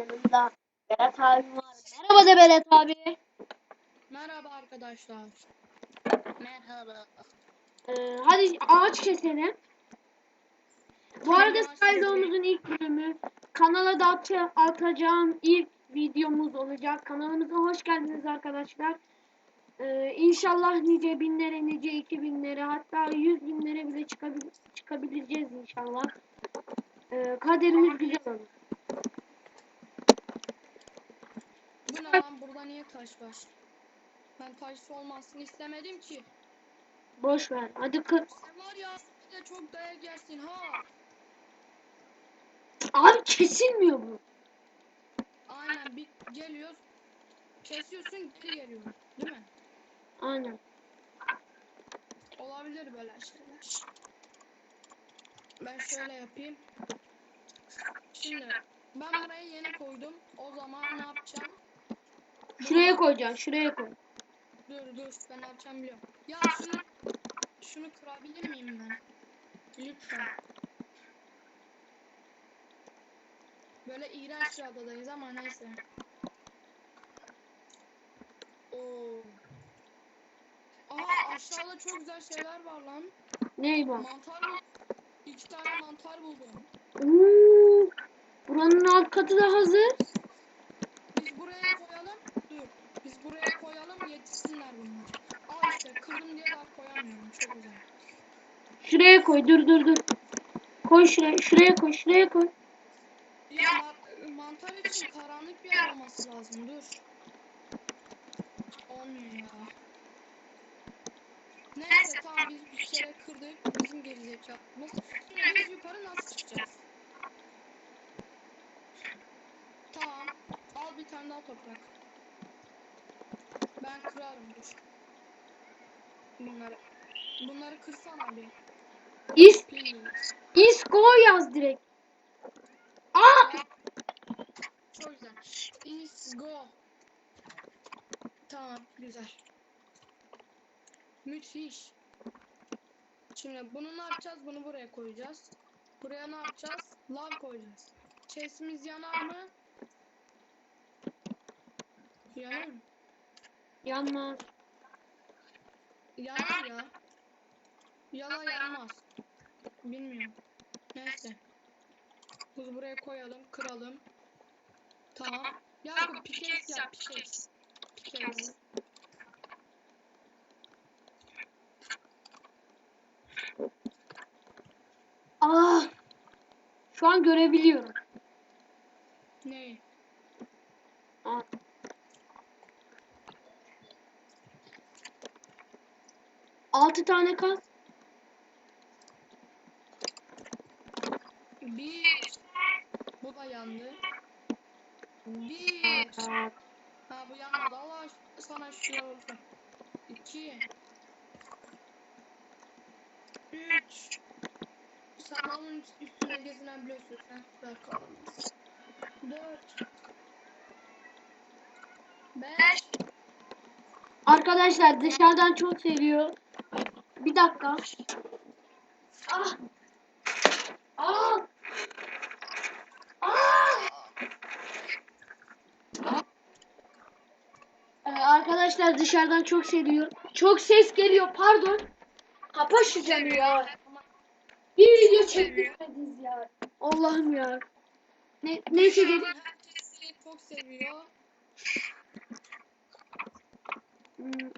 Yanımda Berat abim var. Merhaba de Berat abi. Merhaba arkadaşlar. Merhaba. Ee, hadi ağaç keselim. Bu arada Skyzone'umuzun ilk bölümü. Kanala da at- atacağım ilk videomuz olacak. Kanalımıza hoş geldiniz arkadaşlar. Ee, inşallah nice binlere, nice iki binlere hatta yüz binlere bile çıkabil çıkabileceğiz inşallah. Ee, kaderimiz güzel olur. Bu ne lan burada niye taş var? Ben taşsız olmasını istemedim ki. Boş ver. Hadi kır. Sen var ya bir de çok dayak yersin ha. Abi kesilmiyor bu. Aynen bir geliyor. Kesiyorsun geri geliyor. Değil mi? Aynen. Olabilir böyle şeyler. Ben şöyle yapayım. Şimdi ben burayı yeni koydum. O zaman ne yapacağım? Şuraya koyacaksın. Şuraya koy. Dur dur ben ne yapacağım biliyorum. Ya şunu şunu kırabilir miyim ben? Lütfen. Böyle iğrenç bir adadayız ama neyse. Oo. Aa aşağıda çok güzel şeyler var lan. Ney bu? Mantar buldum. İki tane mantar buldum. Oo, buranın alt katı da hazır. Biz buraya koyalım. Dur. Biz buraya koyalım yetişsinler bunlar. Al işte kırdım diye daha koyamıyorum. Çok güzel. Şuraya koy. Dur dur dur. Koy şuraya. Şuraya koy. Şuraya koy. Ya ma- mantar için karanlık bir yer olması lazım. Dur. Olmuyor ya. Neyse tamam biz bir kere kırdık. Bizim gerizekalımız. Şimdi biz yukarı nasıl çıkacağız? Tamam. Al bir tane daha toprak. Kırarım. Bunları. Bunları kırsana bir. İs. İsko yaz direkt. Aa! Çok güzel. Go. Tamam, güzel. Müthiş. Şimdi bunu ne yapacağız? Bunu buraya koyacağız. Buraya ne yapacağız? Lav koyacağız. Chest'imiz yanar mı? Yanar mı? Yanmaz. Yanar ya. Yala yanmaz. Bilmiyorum. Neyse. Bunu buraya koyalım, kıralım. Tamam. Yakup pickaxe yap, pickaxe. Pickaxe. Aa! Şu an görebiliyorum. Ne? Aa. Altı tane kaz. Bir. Bu da yandı. Bir. Ha bu yanmadı. Allah sana şükürler olsun. İki. Üç. Sen onun üstüne gezinebiliyorsun. Sen ver kalalım. Dört. Beş. Arkadaşlar dışarıdan çok seviyor. Bir dakika. Ah! Ah! Ah! Ee, arkadaşlar dışarıdan çok seviyor. Çok ses geliyor. Pardon. Kapa şu camı ya. Bir video çekmediniz ya. Allah'ım ya. Ne, neyse dedim. Herkesi çok seviyor. Hmm.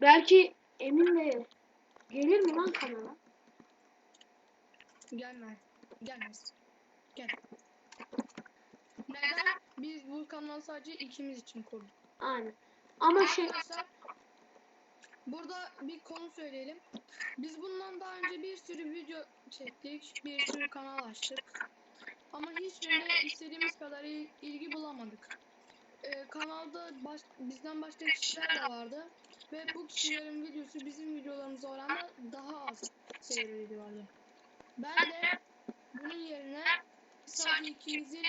Belki Emin de gelir mi lan kanala? Gelme. Gelmez. Gel. Neden? Biz bu kanalı sadece ikimiz için kurduk. Aynen. Ama şey Arkadaşlar burada bir konu söyleyelim. Biz bundan daha önce bir sürü video çektik. Bir sürü kanal açtık. Ama hiçbirine istediğimiz kadar il- ilgi bulamadık. Ee, kanalda baş, bizden başka kişiler de vardı. Ve bu kişilerin videosu bizim videolarımıza oranla daha az seyrediyordu. Ben de bunun yerine sadece ikimizin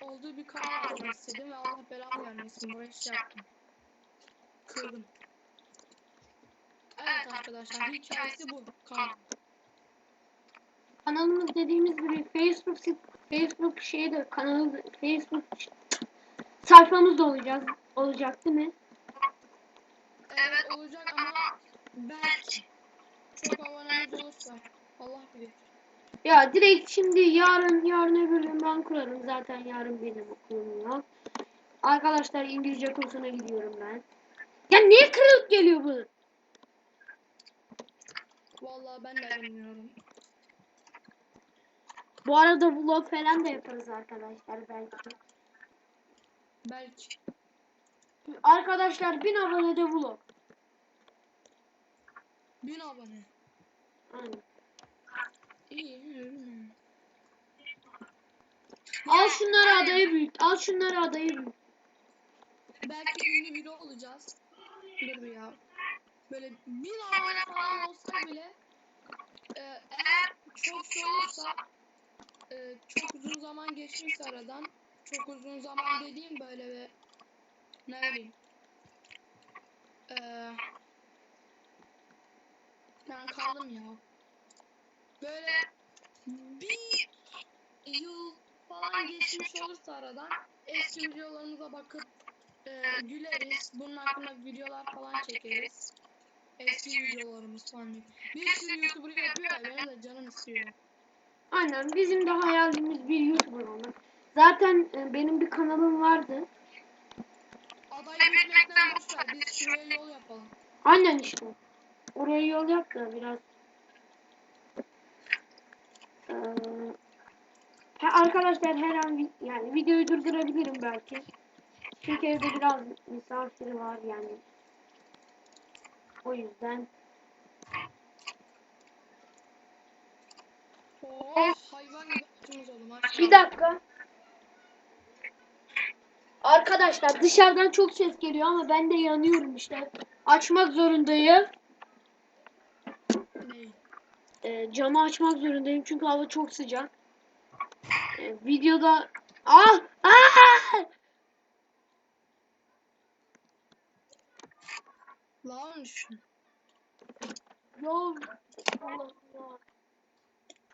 olduğu bir kanal açmak istedim ve Allah belamı vermesin. Buraya şey yaptım. Kırdım. Evet arkadaşlar hikayesi bu kanal. kanalımız dediğimiz gibi Facebook Facebook şeyde kanalı Facebook sayfamız da olacak olacak değil mi? Olacak ama belki çok abonemiz olursa Allah bilir. Ya direkt şimdi yarın yarın öbür gün ben kurarım. Zaten yarın benim okulum yok. Arkadaşlar İngilizce kursuna gidiyorum ben. Ya niye kırık geliyor bu? Vallahi ben de bilmiyorum. Bu arada vlog falan da yaparız arkadaşlar belki. Belki. Arkadaşlar 1000 abonede vlog. Bin abone. Aynen. İyi. Al şunları adayı büyüt. Al şunları adayı büyüt. Belki ünlü biri olacağız. Dur ya. Böyle bin abone falan olsa bile e, eğer çok şey olursa e, çok uzun zaman geçmişse aradan çok uzun zaman dediğim böyle ve ne bileyim e, ben kaldım ya. Böyle bir yıl falan geçmiş olursa aradan eski videolarımıza bakıp e, güleriz. Bunun hakkında videolar falan çekeriz. Eski videolarımız falan. Bir sürü YouTuber yapıyor ya benim de canım istiyor. Aynen bizim de hayalimiz bir YouTuber olmak. Zaten e, benim bir kanalım vardı. Aday büyütmekten boş ver. Biz şuraya yol yapalım. Aynen işte. Oraya yol yap da biraz. Ee, ha, arkadaşlar her an vi- yani videoyu durdurabilirim belki. Çünkü evde biraz misafir var yani. O yüzden. Hayvan gibi. Bir dakika. Arkadaşlar dışarıdan çok ses geliyor ama ben de yanıyorum işte. Açmak zorundayım. Ne? Ee, camı açmak zorundayım çünkü hava çok sıcak. Ee, videoda ah ah Lan şu. ya Allah Allah.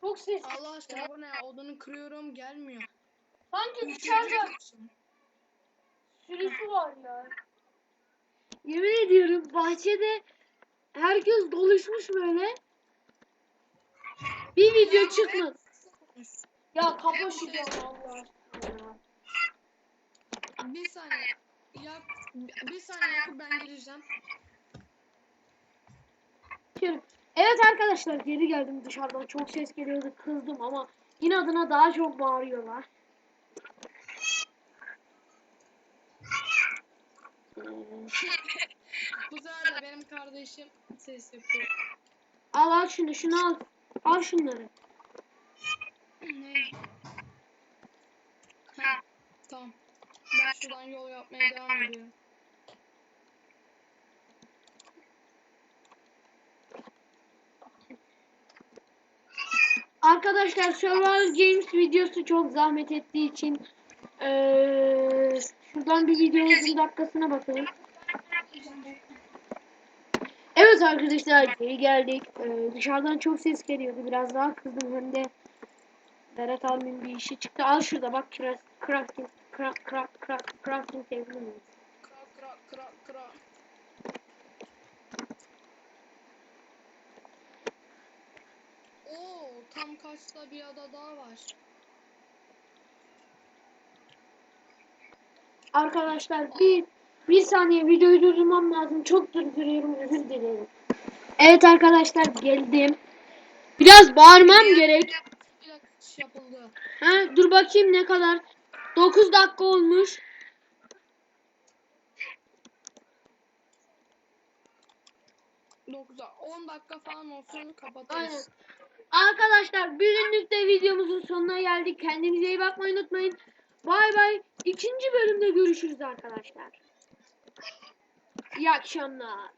Çok ses. Allah aşkına bu ne ya? Odunu kırıyorum gelmiyor. Sanki dışarıda sürüsü var ya. Yemin ediyorum bahçede herkes doluşmuş böyle. Bir video en- Ya kapa şu Allah aşkına. Bir saniye. Ya bir saniye yapıp ben geleceğim. Şöyle. Evet arkadaşlar geri geldim dışarıdan çok ses geliyordu kızdım ama inadına daha çok bağırıyorlar. Bu sefer de benim kardeşim ses yapıyor. al al şunu şunu al. Al şunları. Ne? Ha, tamam. Ben şuradan yol yapmaya devam ediyorum. Arkadaşlar Survival Games videosu çok zahmet ettiği için ee, şuradan bir videomuzun dakikasına bakalım. Evet arkadaşlar geri geldik. Ee, dışarıdan çok ses geliyordu. Biraz daha kızdım hem de Berat abimin bir işi çıktı. Al şurada bak craft- crafting craft, craft, craft, crafting table mi? Kra kra kra kra. Oo, tam karşıda bir ada daha var. Arkadaşlar bir bir saniye videoyu durdurmam lazım. Çok durduruyorum özür dilerim. Evet arkadaşlar geldim. Biraz bağırmam gerek. Bir akış yapıldı. Ha, dur bakayım ne kadar. 9 dakika olmuş. Dokuza 10 dakika falan olsun kapatırız. Arkadaşlar bugünlük de videomuzun sonuna geldik. Kendinize iyi bakmayı unutmayın. Bay bay. İkinci bölümde görüşürüz arkadaşlar. İyi akşamlar.